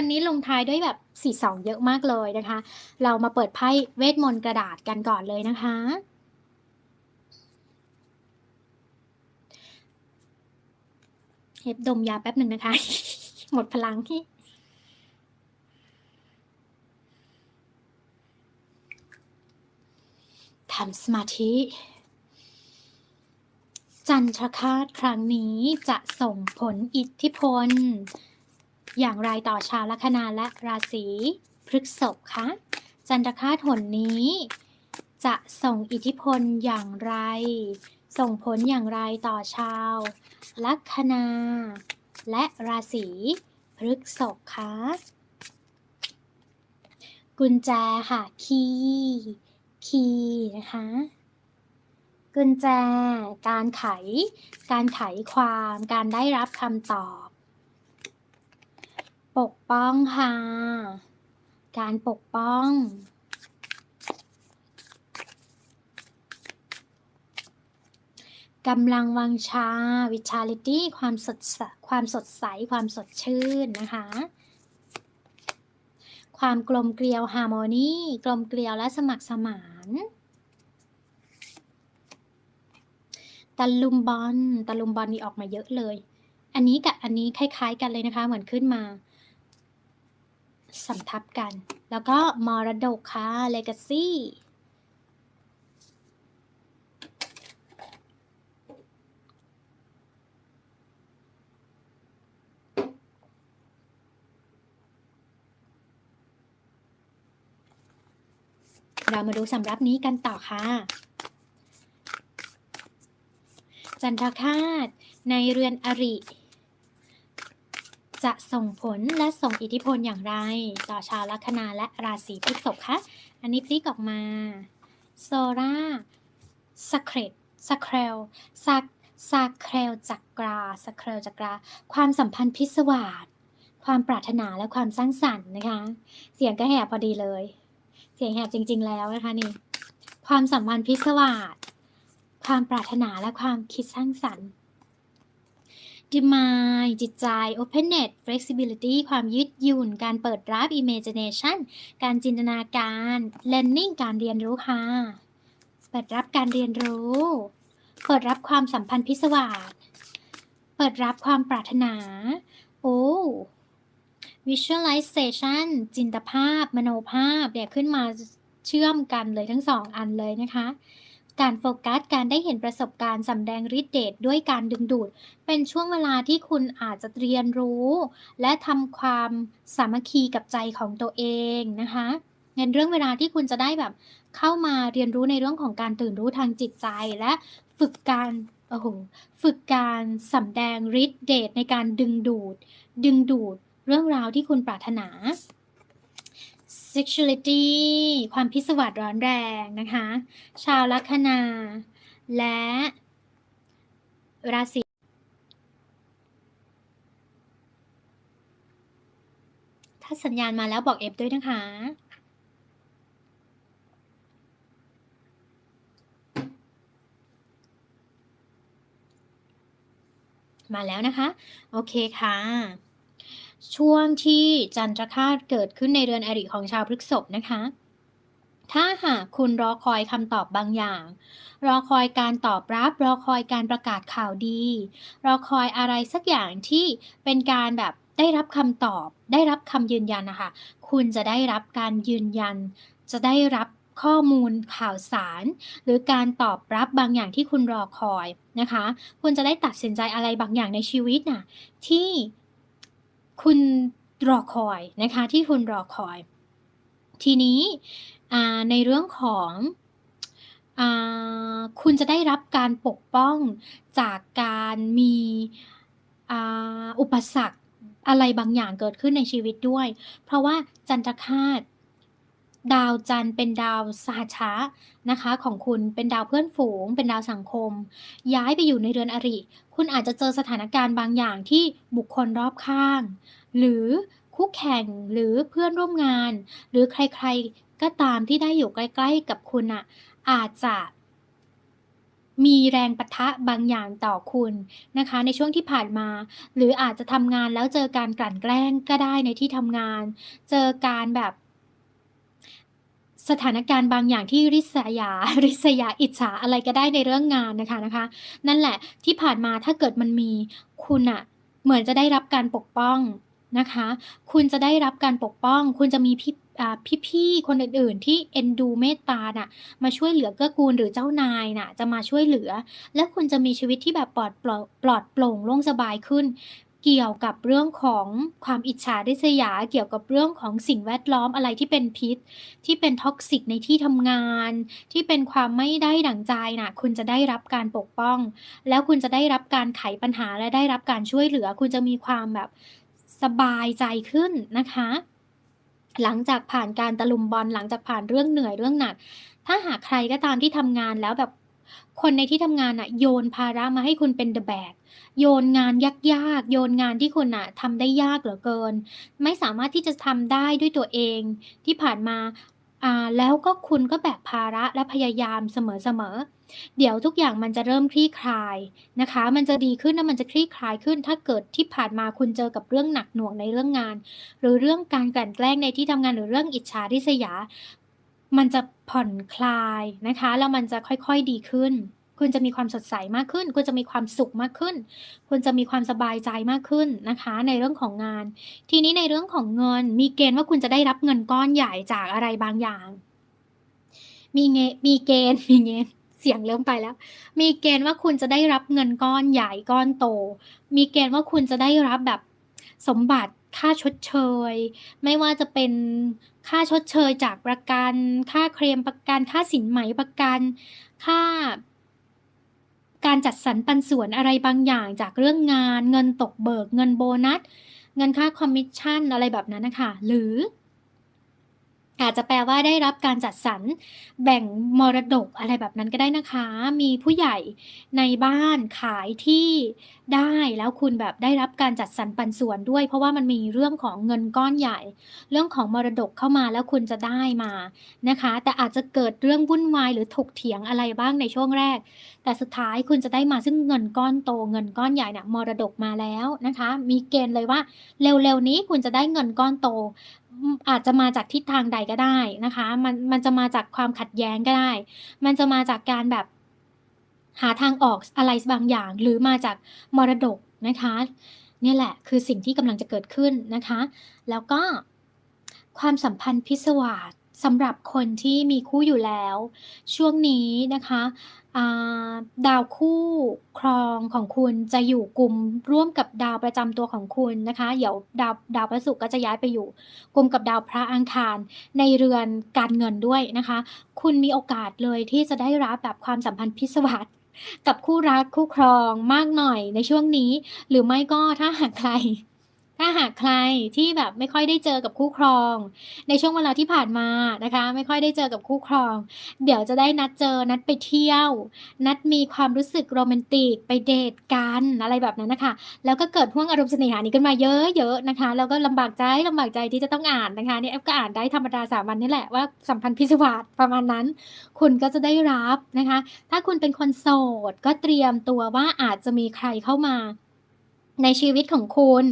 วันนี้ลงท้ายด้วยแบบ4-2เยอะมากเลยนะคะ เรามาเปิดไพ่เวทมนต์กระดาษกันก่อนเลยนะคะ เฮฟดมยาแป๊บหนึ่งนะคะ หมดพลังที่ทำสมาธิจันทรคาตครั้งนี้จะส่งผลอิทธิพล อย่างไรต่อชาวลัคนาและราศีพฤษภคะจันทรคาตหนนี้ จะส่งอิทธิพลอย่างไร ส่งผลอย่างไรต่อชาว ลัคนา และราศีพฤษภคะกุญแจค่ะ คีย์คีย์นะคะ กุญแจ การไข การไขความ การได้รับคำตอบ ปกป้องค่ะ การปกป้อง กำลังวังชา vitality ความสดความสดใส ความสดชื่นนะคะ ความกลมเกลียว harmony กลมเกลียวและสมัครสมานตะลุมบอลตะลุมบอลนี่ออกมาเยอะเลย อันนี้กับอันนี้คล้าย ๆ กันเลยนะคะ เหมือนขึ้นมา สำทับกัน แล้วก็มรดกค่ะ legacy เรามาดูสำรับนี้กันต่อค่ะ จันทคาตในเรือนอริ จะส่งผลและส่งอิทธิพลอย่างไร ต่อชาวลัคนาและราศีพฤษภคะ อันนี้พลิกออกมาโซราสเครตสเครลซักซาเครลจักราสเครลจักรา ความสัมพันธ์พิศวาสความปรารถนาและความสร้างสรรค์นะคะ เสียงก็แหบพอดีเลย เสียงแหบจริง ๆ แล้วนะคะนี่ ความสัมพันธ์พิศวาสความปรารถนาและความคิดสร้างสรรค์ Demand จิตใจ Openness Flexibility ความยืดหยุ่น การเปิดรับ Imagination การจินตนาการ Learning การเรียนรู้ค่ะ เปิดรับการเรียนรู้ เปิดรับความสัมพันธ์พิศวาส เปิดรับความปรารถนา โอ้ Visualization จินตภาพ มโนภาพเนี่ยขึ้นมาเชื่อมกันเลยทั้งสองอันเลยนะคะ การโฟกัส การได้เห็นประสบการณ์สำแดงฤทธิ์เดชด้วยการดึงดูด เป็นช่วงเวลาที่คุณอาจจะเรียนรู้ และทำความสามัคคีกับใจของตัวเองนะคะในเรื่องเวลาที่คุณจะได้แบบเข้ามาเรียนรู้ในเรื่องของการตื่นรู้ทางจิตใจและฝึกการโอ้โหฝึกการสำแดงฤทธิ์เดชในการดึงดูด ดึงดูดเรื่องราวที่คุณปรารถนา sexuality ความพิศวาสร้อนแรงนะคะ ชาวลัคนา และราศีถ้าสัญญาณมาแล้วบอกเอฟด้วยนะคะมาแล้วนะคะ โอเคค่ะ ช่วงที่จันทรคาตเกิดขึ้นในเรือนอริของชาวพฤษภนะคะ ถ้าหากคุณรอคอยคำตอบบางอย่าง รอคอยการตอบรับ รอคอยการประกาศข่าวดี รอคอยอะไรสักอย่างที่เป็นการแบบได้รับคำตอบ ได้รับคำยืนยันนะคะ คุณจะได้รับการยืนยัน จะได้รับข้อมูลข่าวสาร หรือการตอบรับบางอย่างที่คุณรอคอยนะคะ คุณจะได้ตัดสินใจอะไรบางอย่างในชีวิตน่ะที่ คุณรอคอยนะคะที่คุณรอคอย ทีนี้ในเรื่องของอคุณจะได้รับการปกป้องจากการมีอุปสรรคอะไรบางอย่างเกิดขึ้นในชีวิตด้วย เพราะว่าจันทคาต ดาวจันทร์เป็นดาวสหชะนะคะ ของคุณเป็นดาวเพื่อนฝูง เป็นดาวสังคม ย้ายไปอยู่ในเรือนอริ คุณอาจจะเจอสถานการณ์บางอย่างที่บุคคลรอบข้าง หรือคู่แข่งหรือเพื่อนร่วมงาน หรือใครๆก็ตามที่ได้อยู่ใกล้ๆกับคุณอะอาจจะมีแรงปะทะบางอย่างต่อคุณนะคะ ในช่วงที่ผ่านมา หรืออาจจะทำงานแล้วเจอการกลั่นแกล้งก็ได้ในที่ทำงาน เจอการแบบ สถานการณ์บางอย่างที่ริษยา ริษยาอิจฉาอะไรก็ได้ในเรื่องงานนะคะนะคะ นั่นแหละที่ผ่านมาถ้าเกิดมันมีคุณน่ะเหมือนจะได้รับการปกป้องนะคะ คุณจะได้รับการปกป้อง คุณจะมีพี่อ่พี่ๆคนอื่นๆ ที่เอ็นดูเมตตาน่ะมาช่วยเหลือเกื้อกูลหรือเจ้านายน่ะจะมาช่วยเหลือ และคุณจะมีชีวิตที่แบบปลอดปลอดโปร่งโล่งสบายขึ้น เกี่ยวกับเรื่องของความอิจฉาริษยา เกี่ยวกับเรื่องของสิ่งแวดล้อมอะไรที่เป็นพิษ ที่เป็น toxic ในที่ทำงาน ที่เป็นความไม่ได้ดั่งใจน่ะ คุณจะได้รับการปกป้อง แล้วคุณจะได้รับการไขปัญหาและได้รับการช่วยเหลือ คุณจะมีความแบบสบายใจขึ้นนะคะ หลังจากผ่านการตะลุมบอลหลังจากผ่านเรื่องเหนื่อยเรื่องหนัก ถ้าหากใครก็ตามที่ทำงานแล้วแบบ คนในที่ทำงานน่ะโยนภาระมาให้คุณเป็น the bag โยนงานยากๆ โยนงานที่คุณน่ะทำได้ยากเหลือเกิน ไม่สามารถที่จะทำได้ด้วยตัวเองที่ผ่านมาอ่าแล้วก็คุณก็แบกภาระและพยายามเสมอๆ เดี๋ยวทุกอย่างมันจะเริ่มคลี่คลายนะคะ มันจะดีขึ้นและมันจะคลี่คลายขึ้น ถ้าเกิดที่ผ่านมาคุณเจอกับเรื่องหนักหน่วงในเรื่องงาน หรือเรื่องการกลั่นแกล้งในที่ทำงานหรือเรื่องอิจฉาริษยา มันจะผ่อนคลายนะคะ แล้วมันจะค่อยๆดีขึ้น คุณจะมีความสดใสมากขึ้น คุณจะมีความสุขมากขึ้น คุณจะมีความสบายใจมากขึ้นนะคะ ในเรื่องของงาน ทีนี้ในเรื่องของเงิน มีเกณฑ์ว่าคุณจะได้รับเงินก้อนใหญ่จากอะไรบางอย่าง มีเงมีเกณฑ์มีเงณฑ์เสียงเริ่มไปแล้ว มีเกณฑ์ว่าคุณจะได้รับเงินก้อนใหญ่ก้อนโต มีเกณฑ์ว่าคุณจะได้รับแบบสมบัติ ค่าชดเชย ไม่ว่าจะเป็นค่าชดเชยจากประกัน ค่าเคลมประกัน ค่าสินไหมประกัน ค่า การจัดสรรปันส่วนอะไรบางอย่างจากเรื่องงาน เงินตกเบิก เงินโบนัส เงินค่าคอมมิชชั่นอะไรแบบนั้นนะคะ หรือ อาจจะแปลว่าได้รับการจัดสรรแบ่งมรดกอะไรแบบนั้นก็ได้นะคะ มีผู้ใหญ่ในบ้านขายที่ได้แล้วคุณแบบได้รับการจัดสรรปันส่วนด้วย เพราะว่ามันมีเรื่องของเงินก้อนใหญ่ เรื่องของมรดกเข้ามาแล้วคุณจะได้มานะคะ แต่อาจจะเกิดเรื่องวุ่นวายหรือถกเถียงอะไรบ้างในช่วงแรก แต่สุดท้ายคุณจะได้มาซึ่งเงินก้อนโต เงินก้อนใหญ่น่ะมรดกมาแล้วนะคะ มีเกณฑ์เลยว่าเร็วๆนี้คุณจะได้เงินก้อนโต อาจจะมาจากทิศทางใดก็ได้นะคะ มันมันจะมาจากความขัดแย้งก็ได้ มันจะมาจากการแบบหาทางออกอะไรบางอย่าง หรือมาจากมรดกนะคะนี่แหละคือสิ่งที่กำลังจะเกิดขึ้นนะคะ แล้วก็ความสัมพันธ์พิศวาส สำหรับคนที่มีคู่อยู่แล้ว ช่วงนี้นะคะาดาวคู่ครองของคุณจะอยู่กลุ่มร่วมกับดาวประจำตัวของคุณนะคะ เดี๋ยวดาวดาวพฤหัสบก็จะย้ายไปอยู่กลุ่มกับดาวพระอังคารในเรือนการเงินด้วยนะคะ คุณมีโอกาสเลยที่จะได้รับแบบความสัมพันธ์พิศวาสกับคู่รักคู่ครองมากหน่อยในช่วงนี้ หรือไม่ก็ถ้าหากใคร ถ้าหากใครที่แบบไม่ค่อยได้เจอกับคู่ครอง ในช่วงเวลาที่ผ่านมานะคะ ไม่ค่อยได้เจอกับคู่ครอง เดี๋ยวจะได้นัดเจอนัดไปเที่ยว นัดมีความรู้สึกโรแมนติกไปเดตกันอะไรแบบนั้นนะคะ แล้วก็เกิดห้วงอารมณ์เสน่หานี้ขึ้นมาเยอะๆนะคะแล้วก็ลำบากใจลำบากใจที่จะต้องอ่านนะคะเนี่ยแอปก็อ่านได้ธรรมดาสามัญนี่แหละว่าสัมพันธ์พิศวาสประมาณนั้น คุณก็จะได้รับนะคะ ถ้าคุณเป็นคนโสดก็เตรียมตัวว่าอาจจะมีใครเข้ามา ในชีวิตของคุณ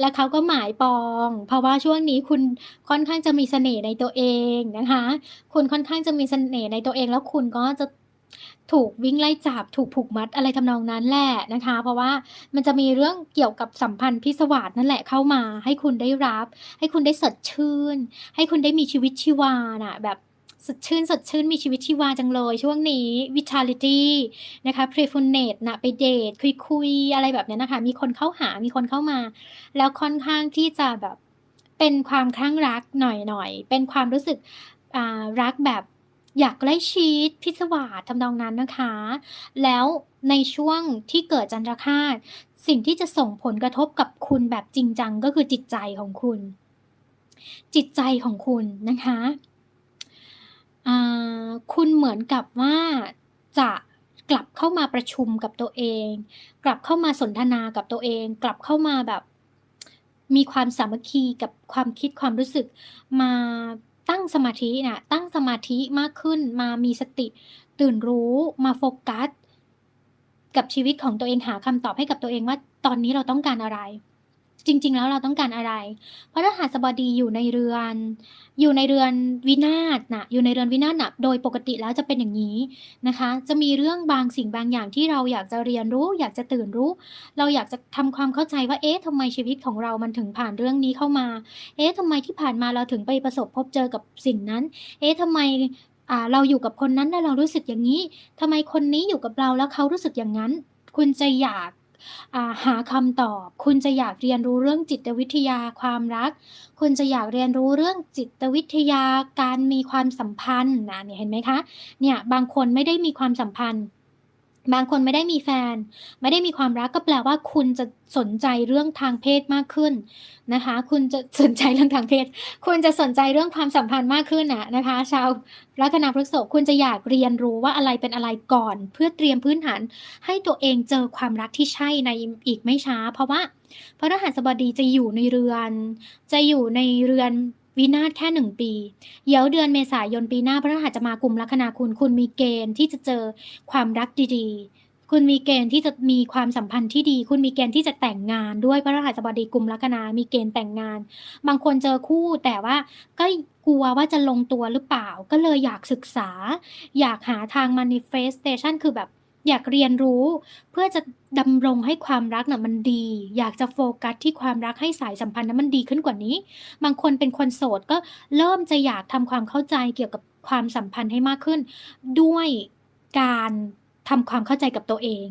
และเขาก็หมายปอง เพราะว่าช่วงนี้คุณค่อนข้างจะมีเสน่ห์ในตัวเองนะคะ คุณค่อนข้างจะมีเสน่ห์ในตัวเองแล้วคุณก็จะถูกวิ่งไล่จับถูกผูกมัดอะไรทำนองนั้นแหละนะคะ เพราะว่ามันจะมีเรื่องเกี่ยวกับสัมพันธ์พิศวาสนั่นแหละเข้ามา ให้คุณได้รับ ให้คุณได้สดชื่น ให้คุณได้มีชีวิตชีวาน่ะแบบ สดชื่นสดชื่นมีชีวิตชีวาจังเลยช่วงนี้ vitality นะคะ playfulness น่ะไปเดตคุยๆอะไรแบบนี้นะคะ มีคนเข้าหามีคนเข้ามา แล้วค่อนข้างที่จะแบบเป็นความคลั่งรักหน่อยๆ เป็นความรู้สึกรักแบบอยากใกล้ชิดพิศวาสทำนองนั้นนะคะ แล้วในช่วงที่เกิดจันทรคาสสิ่งที่จะส่งผลกระทบกับคุณแบบจริงจังก็คือจิตใจของคุณ จิตใจของคุณนะคะ เหมือนกับว่าจะกลับเข้ามาประชุมกับตัวเอง กลับเข้ามาสนทนากับตัวเอง กลับเข้ามาแบบ มีความสามัคคีกับความคิดความรู้สึก มาตั้งสมาธิน่ะตั้งสมาธิมากขึ้นมามีสติ ตื่นรู้มาโฟกัส กับชีวิตของตัวเองหาคำตอบให้กับตัวเองว่าตอนนี้เราต้องการอะไร จริง ๆ แล้วเราต้องการอะไร พระรหัสบดีอยู่ในเรือน อยู่ในเรือนวินาศนะอยู่ในเรือนวินาศนะโดยปกติแล้วจะเป็นอย่างนี้นะคะ จะมีเรื่องบางสิ่งบางอย่างที่เราอยากจะเรียนรู้ อยากจะตื่นรู้ เราอยากจะทำความเข้าใจว่า เอ๊ะทำไมชีวิตของเรามันถึงผ่านเรื่องนี้เข้ามา เอ๊ะทำไมที่ผ่านมาเราถึงไปประสบพบเจอกับสิ่งนั้น เอ๊ะทำไมเราอยู่กับคนนั้นแล้วเรารู้สึกอย่างงี้ทำไมคนนี้อยู่กับเราแล้วเขารู้สึกอย่างงั้น คุณจะอยาก หาคำตอบ คุณจะอยากเรียนรู้เรื่องจิตวิทยาความรัก คุณจะอยากเรียนรู้เรื่องจิตวิทยาการมีความสัมพันธ์น่ะเนี่ยเห็นไหมคะเนี่ยบางคนไม่ได้มีความสัมพันธ์ บางคนไม่ได้มีแฟน ไม่ได้มีความรักก็แปลว่าคุณจะสนใจเรื่องทางเพศมากขึ้นนะคะ คุณจะสนใจเรื่องทางเพศ คุณจะสนใจเรื่องความสัมพันธ์มากขึ้นอะนะคะ ชาวลัคนาพฤกษภคุณจะอยากเรียนรู้ว่าอะไรเป็นอะไรก่อน เพื่อเตรียมพื้นฐาน ให้ตัวเองเจอความรักที่ใช่ในอีกไม่ช้า เพราะว่าพระรหัสบดีจะอยู่ในเรือน จะอยู่ในเรือน วินาศแค่1ปี เดี๋ยวเดือนเมษายนปีหน้าพระรหัสจะมากลุ่มลัคนาคุณ คุณมีเกณฑ์ที่จะเจอความรักดีๆ คุณมีเกณฑ์ที่จะมีความสัมพันธ์ที่ดี คุณมีเกณฑ์ที่จะแต่งงานด้วยพระรหัสบดีกลุ่มลัคนา มีเกณฑ์แต่งงาน บางคนเจอคู่แต่ว่าก็กลัวว่าจะลงตัวหรือเปล่า ก็เลยอยากศึกษา อยากหาทาง manifestation คือแบบ อยากเรียนรู้เพื่อจะดำรงให้ความรักน่ะมันดี อยากจะโฟกัสที่ความรักให้สายสัมพันธ์นั้นมันดีขึ้นกว่านี้ บางคนเป็นคนโสดก็เริ่มจะอยากทำความเข้าใจเกี่ยวกับความสัมพันธ์ให้มากขึ้น ด้วยการทำความเข้าใจกับตัวเอง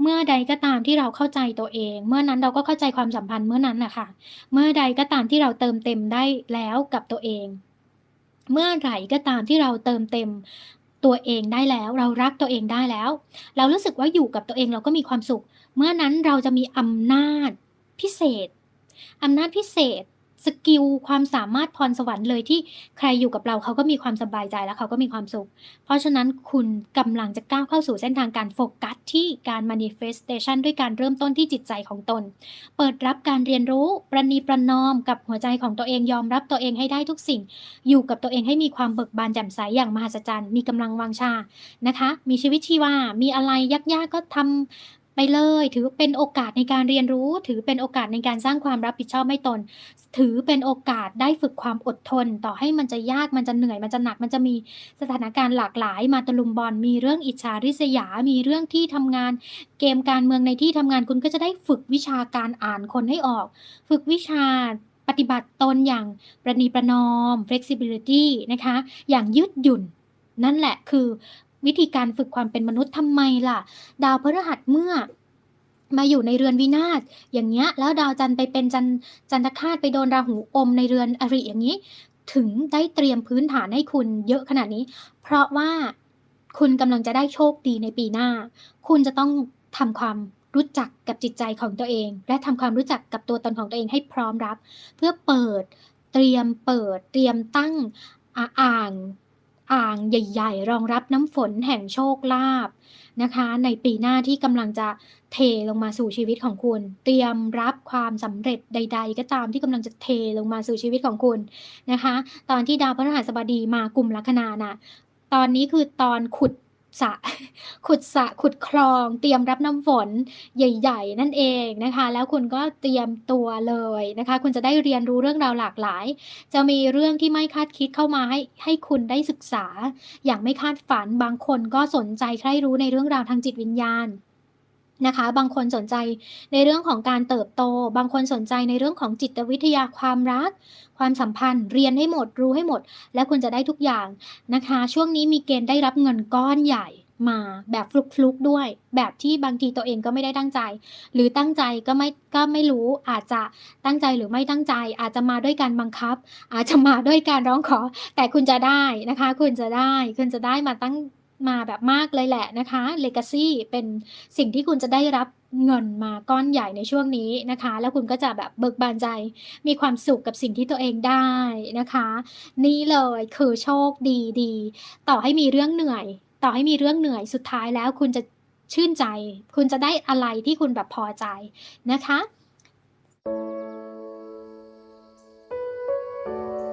เมื่อใดก็ตามที่เราเข้าใจตัวเอง เมื่อนั้นเราก็เข้าใจความสัมพันธ์เมื่อนั้นนะค่ะเมื่อใดก็ตามที่เราเติมเต็มได้แล้วกับตัวเองเมื่อไหร่ก็ตามที่เราเติมเต็ม ตัวเองได้แล้ว เรารักตัวเองได้แล้ว เรารู้สึกว่าอยู่กับตัวเองเราก็มีความสุข เมื่อนั้นเราจะมีอำนาจพิเศษอำนาจพิเศษ สกิลความสามารถพรสวรรค์เลยที่ใครอยู่กับเราเขาก็มีความสบายใจและเขาก็มีความสุข เพราะฉะนั้นคุณกำลังจะก้าวเข้าสู่เส้นทางการโฟกัสที่การ manifestation ด้วยการเริ่มต้นที่จิตใจของตน เปิดรับการเรียนรู้ประนีประนอมกับหัวใจของตัวเองยอมรับตัวเองให้ได้ทุกสิ่ง อยู่กับตัวเองให้มีความเบิกบานแจ่มใสอย่างมหัศจรรย์ มีกำลังวังชานะคะ มีชีวิตชีวา มีอะไรยากๆก็ทำ ไปเลย ถือเป็นโอกาสในการเรียนรู้ ถือเป็นโอกาสในการสร้างความรับผิดชอบให้ตน ถือเป็นโอกาสได้ฝึกความอดทน ต่อให้มันจะยากมันจะเหนื่อยมันจะหนักมันจะมีสถานการณ์หลากหลาย มาตะลุมบอลมีเรื่องอิจฉาริษยา มีเรื่องที่ทำงาน เกมการเมืองในที่ทำงานคุณก็จะได้ฝึกวิชาการอ่านคนให้ออก ฝึกวิชาปฏิบัติตนอย่างประนีประนอม flexibility นะคะ อย่างยืดหยุ่น นั่นแหละคือ วิธีการฝึกความเป็นมนุษย์ทำไมล่ะ ดาวพฤหัสเมื่อมาอยู่ในเรือนวินาศอย่างเงี้ย แล้วดาวจันทร์ไปเป็นจันจันทคาสไปโดนราหูอมในเรือนอริอย่างงี้ ถึงได้เตรียมพื้นฐานให้คุณเยอะขนาดนี้ เพราะว่าคุณกำลังจะได้โชคดีในปีหน้า คุณจะต้องทำความรู้จักกับจิตใจของตัวเอง และทำความรู้จักกับตัวตนของตัวเองให้พร้อมรับ เพื่อเปิดเตรียมเปิดเตรียมตั้งอ่าง อ่างใหญ่ ๆ รองรับน้ำฝนแห่งโชคลาภนะคะ ในปีหน้าที่กำลังจะเทลงมาสู่ชีวิตของคุณ เตรียมรับความสำเร็จใด ๆ ก็ตามที่กำลังจะเทลงมาสู่ชีวิตของคุณนะคะ ตอนที่ดาวพฤหัสบดีมากลุ่มลัคนาน่ะตอนนี้คือตอนขุด สระขุดสระขุดคลอง เตรียมรับน้ำฝนใหญ่ ๆ นั่นเองนะคะ แล้วคุณก็เตรียมตัวเลยนะคะ คุณจะได้เรียนรู้เรื่องราวหลากหลาย จะมีเรื่องที่ไม่คาดคิดเข้ามาให้ให้คุณได้ศึกษา อย่างไม่คาดฝันบางคนก็สนใจใคร่รู้ในเรื่องราวทางจิตวิญญาณ นะคะ บางคนสนใจในเรื่องของการเติบโต บางคนสนใจในเรื่องของจิตวิทยาความรัก ความสัมพันธ์ เรียนให้หมดรู้ให้หมด และคุณจะได้ทุกอย่างนะคะ ช่วงนี้มีเกณฑ์ได้รับเงินก้อนใหญ่มาแบบฟลุกๆด้วย แบบที่บางทีตัวเองก็ไม่ได้ตั้งใจ หรือตั้งใจก็ไม่ก็ไม่รู้อาจจะตั้งใจหรือไม่ตั้งใจ อาจจะมาด้วยการบังคับ อาจจะมาด้วยการร้องขอ แต่คุณจะได้นะคะ คุณจะได้ คุณจะได้มาตั้ง มาแบบมากเลยแหละนะคะ legacy เป็นสิ่งที่คุณจะได้รับเงินมาก้อนใหญ่ในช่วงนี้นะคะ แล้วคุณก็จะแบบเบิกบานใจ มีความสุขกับสิ่งที่ตัวเองได้นะคะ นี่เลยคือโชคดีๆต่อให้มีเรื่องเหนื่อย ต่อให้มีเรื่องเหนื่อยสุดท้ายแล้วคุณจะชื่นใจ คุณจะได้อะไรที่คุณแบบพอใจนะคะ